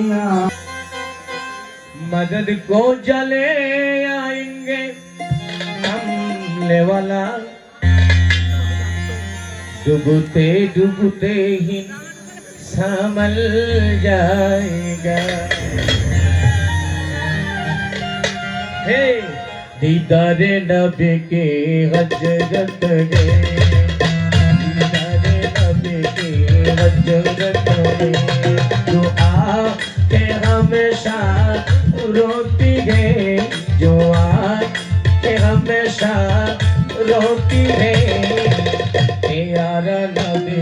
दुनिया। मदद को जले आएँगे वाला। डूबते डूबते ही संभल जाएगा। हे दीदारे नबी के हज़रत गे दीदारे नबी के। हज़रत हमेशा रोती है जो हमेशा रोती है। प्यारा नबी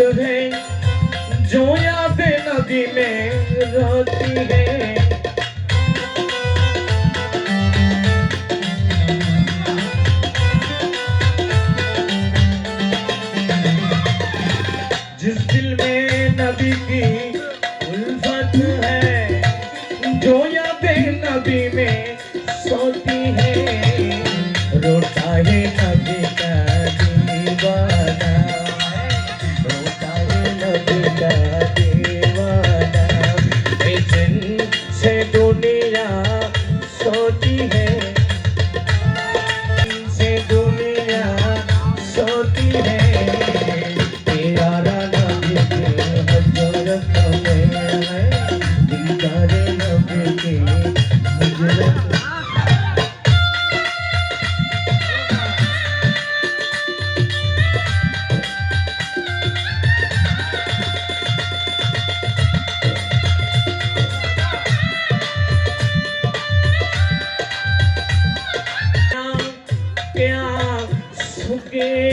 उल्फत है जो याद नदी में रहती है।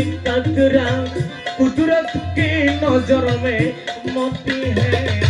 सुखे कतरा कुदरत की नजर में मोती है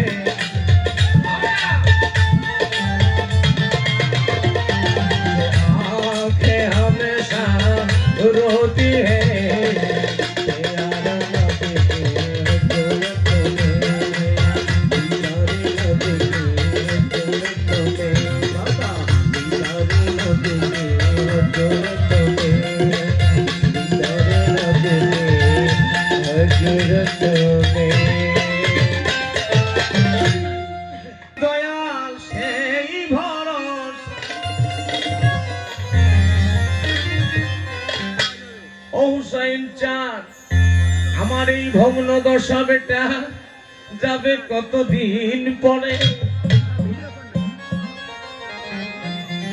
হজরত মে চাঁদ আমার এই ভগ্ন দশা বেটা যাবে কতদিন পরে?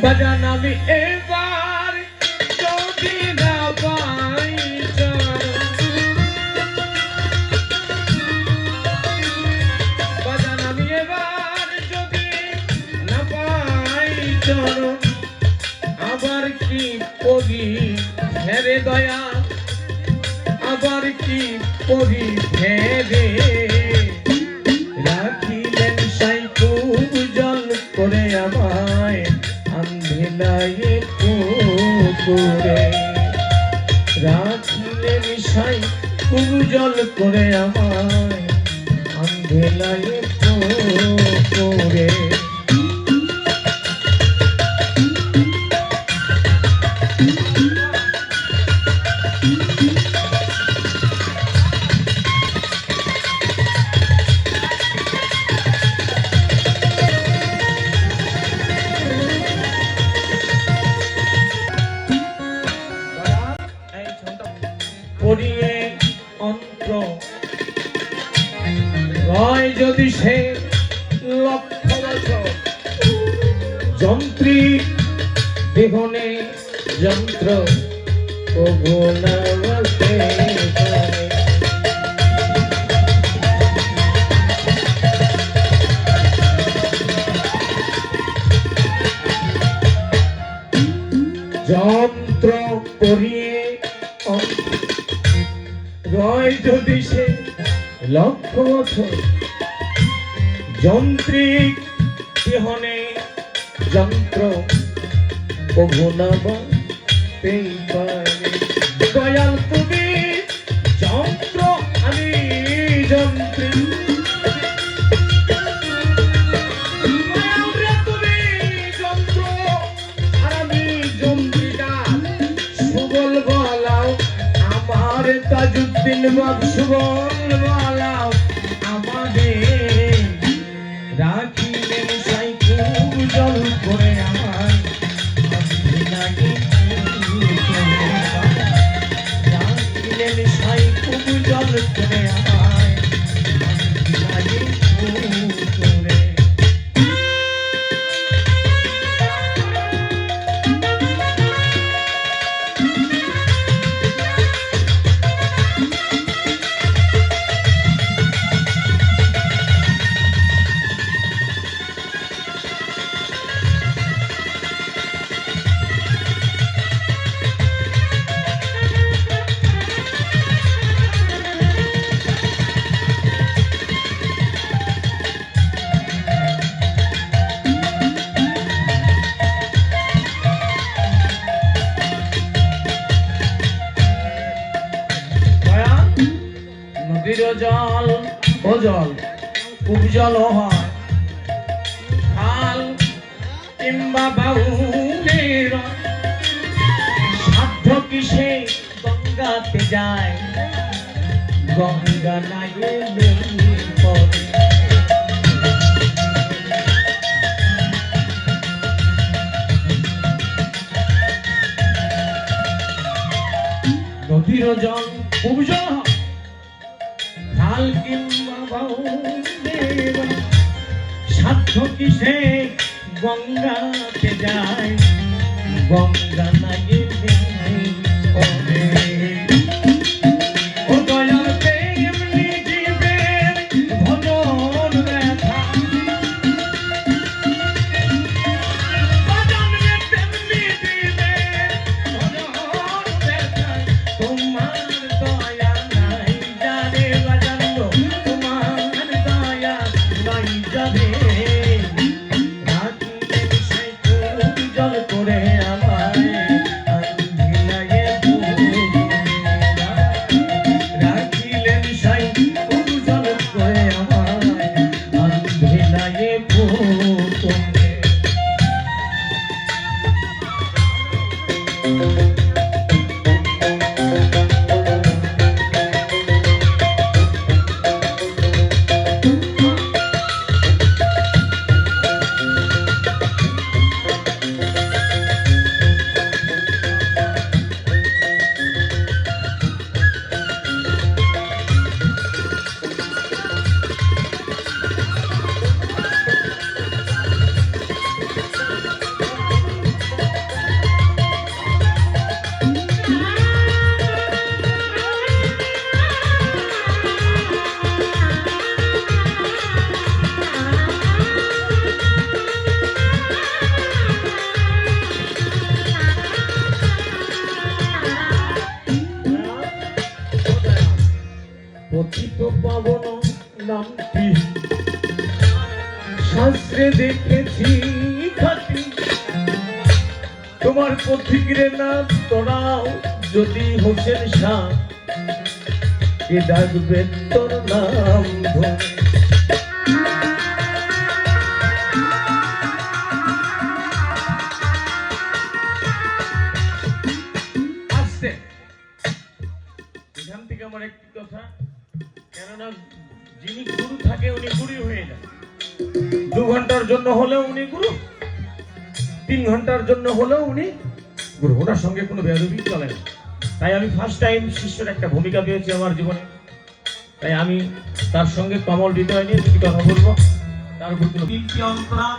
বাজান আমি এবার আবার কি পরি হেরে দয়া, আবার কি পরি হেরে রাখিলেন সাই পূজন করে আমায় আন্ধিলাই পুকুরে রাখিলেন পূজন করে আমায় ভেলায় করে। বিহনে যন্ত্র যন্ত্র করিয়ে রয় যদি সে লক্ষ বছর যন্ত্রিক বিহনে যন্ত্র ও গুণাবা পেই পারে। দয়াল তুমি যন্ত্র আমি যন্ত্রী আমার তাজুদ্দিন বাব। ও জল খুব জল হয়। খাল কিংবা বাউলের সাধ্য কিসে গঙ্গাতে যায়? গঙ্গা নাই জল খুব জল হয়। খাল কিংবা বাউলের সাধ্য কিসে? গঙ্গাতে যায়। গঙ্গা নাই করে নামটি শাস্ত্রে দেখেছি খাটি। তোমার পথিকরে নাম তোরাও যদি হোসেন শাহ কে ডাকবে তোর নাম ধরে। যিনি গুরু থাকে উনি গুরু হয়ে যান দু ঘণ্টার জন্য হলেও উনি গুরু, তিন ঘণ্টার জন্য হলেও উনি গুরু। ওনার সঙ্গে কোনো বেরোবি চলে না। তাই আমি ফার্স্ট টাইম শিষ্যের একটা ভূমিকা পেয়েছি আমার জীবনে। তাই আমি তার সঙ্গে কমল হৃদয় নিয়ে দুটি কথা বলব। তার উপর